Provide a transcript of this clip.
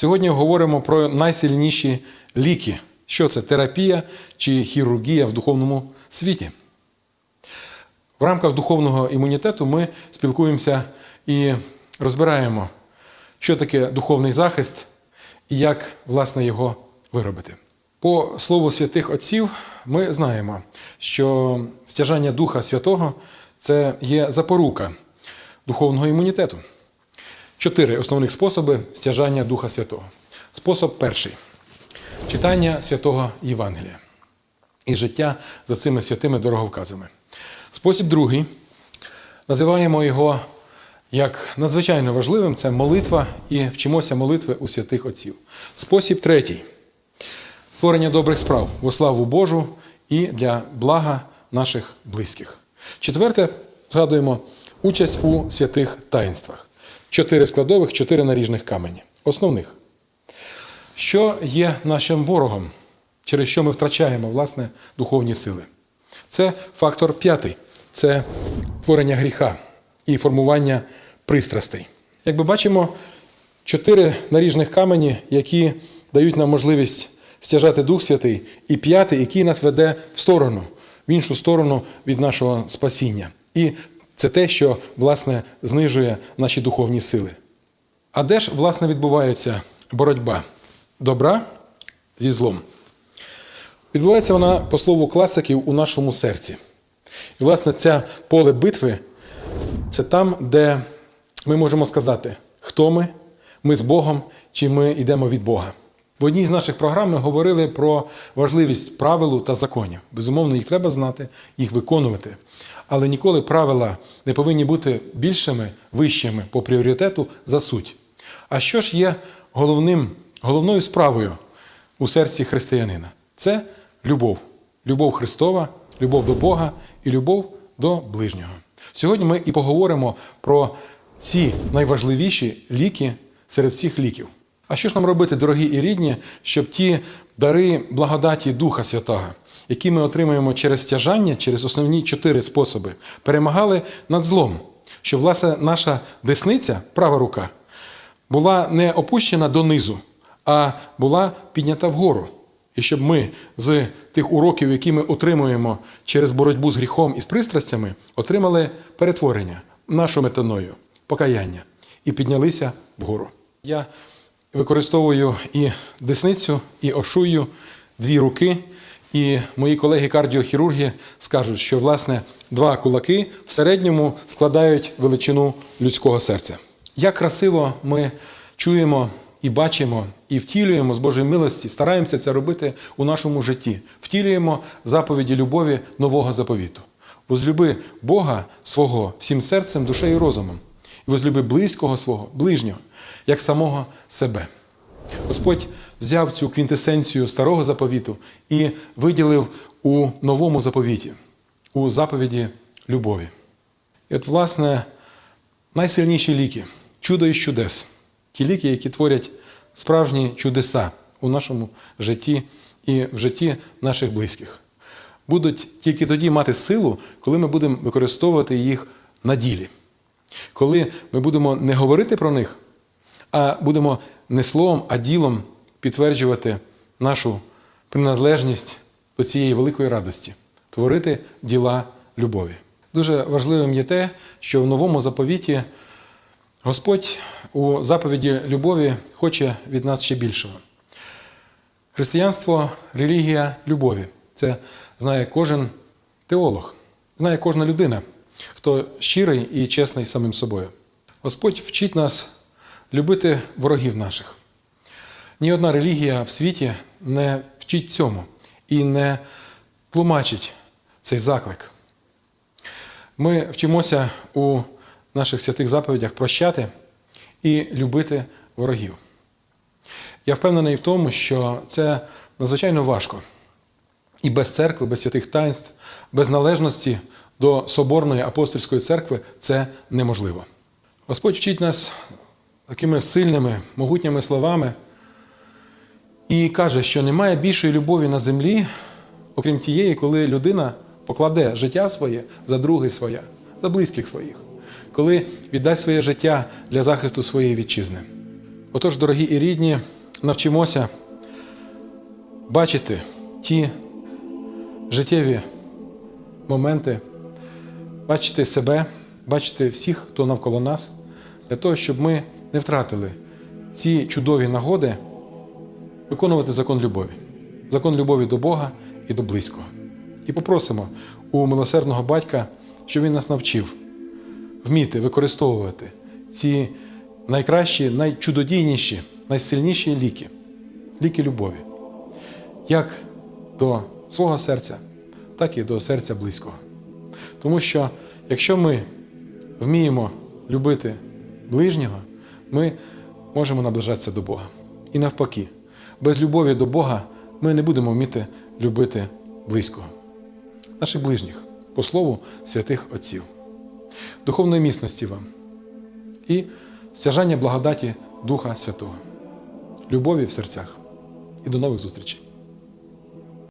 Сьогодні говоримо про найсильніші ліки. Що це терапія чи хірургія в духовному світі? В рамках духовного імунітету ми спілкуємося і розбираємо, що таке духовний захист і як власне його виробити. По слову святих отців, ми знаємо, що стяжання Духа Святого це є запорука духовного імунітету. Чотири основних способи стяжання Духа Святого. Спосіб перший читання святого Євангелія і життя за цими святими дороговказами. Спосіб другий називаємо його як надзвичайно важливим це молитва і вчимося молитви у святих отців. Спосіб третій творення добрих справ во славу Божу і для блага наших близьких. Четверте, згадуємо участь у святих таїнствах. Чотири складових, чотири наріжних камені. Основних. Що є нашим ворогом, через що ми втрачаємо власне духовні сили? Це фактор п'ятий це творення гріха і формування пристрастей. Як ми бачимо, чотири наріжних камені, які дають нам можливість стяжати Дух Святий, і п'ятий, який нас веде в сторону, в іншу сторону від нашого спасіння. І це те, що власне знижує наші духовні сили. А де ж, власне, відбувається боротьба добра зі злом? Відбувається вона, по слову класиків, у нашому серці. І, власне, це поле битви це там, де ми можемо сказати, хто ми, ми з Богом, чи ми йдемо від Бога. В одній з наших програм ми говорили про важливість правил та законів. Безумовно, їх треба знати, їх виконувати. Але ніколи правила не повинні бути більшими, вищими по пріоритету за суть. А що ж є головним, головною справою у серці християнина? Це любов. Любов Христова, любов до Бога і любов до ближнього. Сьогодні ми і поговоримо про ці найважливіші ліки серед всіх ліків. А що ж нам робити, дорогі і рідні, щоб ті дари благодаті Духа Святого, які ми отримуємо через стяжання, через основні чотири способи, перемагали над злом, щоб власне наша десниця, права рука, була не опущена донизу, а була піднята вгору. І щоб ми з тих уроків, які ми отримуємо через боротьбу з гріхом і з пристрастями, отримали перетворення нашу метаною, покаяння і піднялися вгору. Я використовую і десницю, і ошую дві руки. І мої колеги-кардіохірурги скажуть, що власне два кулаки в середньому складають величину людського серця. Як красиво ми чуємо і бачимо, і втілюємо з Божої милості, стараємося це робити у нашому житті, втілюємо заповіді любові нового заповіту. Возлюби Бога свого всім серцем, душею і розумом, і возлюби близького свого, ближнього, як самого себе. Господь взяв цю квінтесенцію старого заповіту і виділив у новому заповіті, у заповіді любові. І от, власне, найсильніші ліки чудо із чудес, ті ліки, які творять справжні чудеса у нашому житті і в житті наших близьких, будуть тільки тоді мати силу, коли ми будемо використовувати їх на ділі. Коли ми будемо не говорити про них, а будемо не словом, а ділом підтверджувати нашу приналежність до цієї великої радості, творити діла любові. Дуже важливим є те, що в новому заповіті Господь у заповіді любові хоче від нас ще більшого. Християнство релігія любові. Це знає кожен теолог, знає кожна людина, хто щирий і чесний самим собою. Господь вчить нас любити ворогів наших. Ні одна релігія в світі не вчить цьому і не тлумачить цей заклик. Ми вчимося у наших святих заповідях прощати і любити ворогів. Я впевнений в тому, що це надзвичайно важко. І без церкви, без святих таїнств, без належності до Соборної апостольської церкви це неможливо. Господь вчить нас такими сильними, могутніми словами і каже, що немає більшої любові на землі, окрім тієї, коли людина покладе життя своє за друге своє, за близьких своїх, коли віддасть своє життя для захисту своєї вітчизни. Отож, дорогі і рідні, навчимося бачити ті життєві моменти, бачити себе, бачити всіх, хто навколо нас, для того, щоб ми не втратили ці чудові нагоди виконувати закон любові, закон любові до Бога і до близького. І попросимо у милосердного батька, щоб він нас навчив вміти використовувати ці найкращі, найчудодійніші, найсильніші ліки, ліки любові, як до свого серця, так і до серця близького. Тому що якщо ми вміємо любити ближнього, ми можемо наближатися до Бога. І навпаки, без любові до Бога ми не будемо вміти любити близького, наших ближніх, по слову святих Отців. Духовної міцності вам і стяжання благодаті Духа Святого, любові в серцях. І до нових зустрічей!